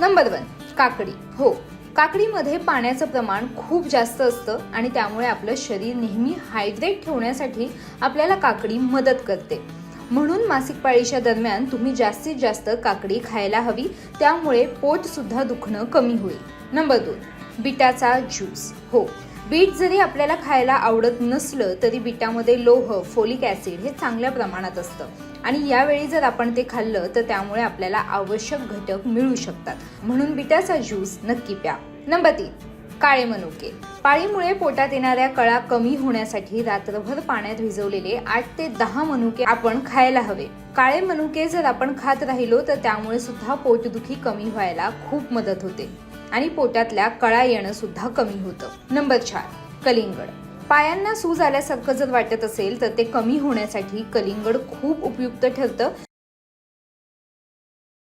Number one काकडी. हो काकडीमध्ये पाण्याचं प्रमाण खूप जास्त असतं आणि त्यामुळे आपलं शरीर नेहमी हायड्रेट ठेवण्यासाठी आपल्याला काकडी मदत करते. म्हणून मासिक पाळीच्या दरम्यान तुम्ही जास्तीत जास्त काकडी खायला हवी त्यामुळे पोटसुद्धा दुखणं कमी होईल. नंबर दोन बिटाचा ज्यूस हो बीट जरी आपल्याला खायला आवडत नसलं तरी बिटामध्ये लोह फोलिक ॲसिड हे चांगल्या प्रमाणात असतं. आणि यावेळी जर आपण ते खाल्लं तर त्यामुळे आपल्याला आवश्यक घटक मिळू शकतात. म्हणून बिटाचा ज्यूस नक्की प्या. नंबर तीन काळे मनुके. पाळीमुळे पोटात येणाऱ्या कळा कमी होण्यासाठी रात्रभर पाण्यात भिजवलेले आठ ते दहा मनुके आपण खायला हवे. काळे मनुके जर आपण खात राहिलो तर त्यामुळे सुद्धा पोटदुखी कमी व्हायला खूप मदत होते. आणि पोटातल्या कळा येणं सुद्धा कमी होतं. नंबर चार कलिंगड. पायांना सूज आल्यासारखं जर वाटत असेल तर ते कमी होण्यासाठी कलिंगड खूप उपयुक्त ठरतं.